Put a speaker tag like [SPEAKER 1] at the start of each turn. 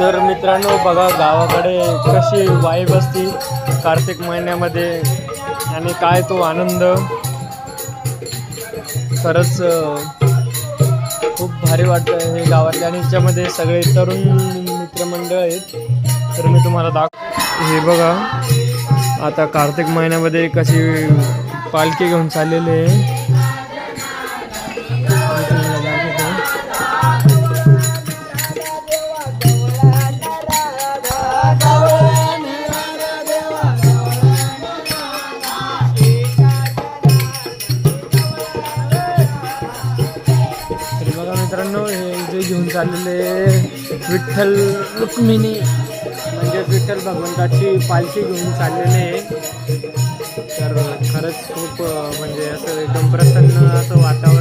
[SPEAKER 1] तर मित्रांनो बघा गावाकडे कशी वाईब असती कार्तिक महिन्यामध्ये आणि काय तो आनंद. खरंच खूप भारी वाटतं हे गावातले आणि याच्यामध्ये सगळे तरुण मित्रमंडळ आहेत. तर मी तुम्हाला दाख हे बघा आता कार्तिक महिन्यामध्ये कशी पालखी घेऊन चाललेली आहे. मित्रांनो हे जे घेऊन चाललेले विठ्ठल रुक्मिणी म्हणजे विठ्ठल भगवंताची पालखी घेऊन चाललेले तर खरंच खूप म्हणजे असं एकदम प्रसन्न असं वातावरण